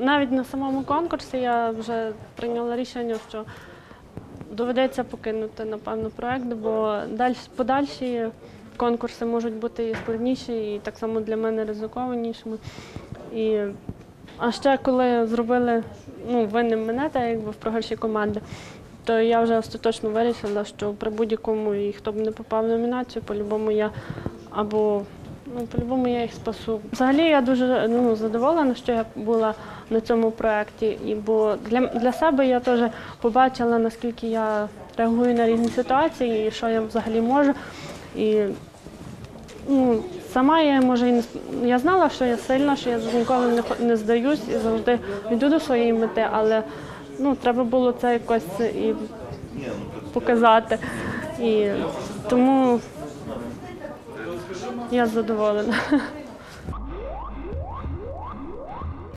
Навіть на самому конкурсі я вже прийняла рішення, що доведеться покинути, напевно, проект, бо далі, подальші конкурси можуть бути і складніші, і так само для мене ризикованішими. І, а ще коли зробили ну, винним мене, так якби в програші команди, то я вже остаточно вирішила, що при будь-якому і хто б не попав в номінацію, по-любому я або ну, по-любому я їх спасу. Взагалі я дуже ну, задоволена, що я була на цьому проєкті. І бо для, для себе я теж побачила, наскільки я реагую на різні ситуації і що я взагалі можу. І ну, сама я може і не я знала, що я сильна, що я ніколи не, не здаюсь і завжди йду до своєї мети, але ну, треба було це якось і показати. І тому я задоволена.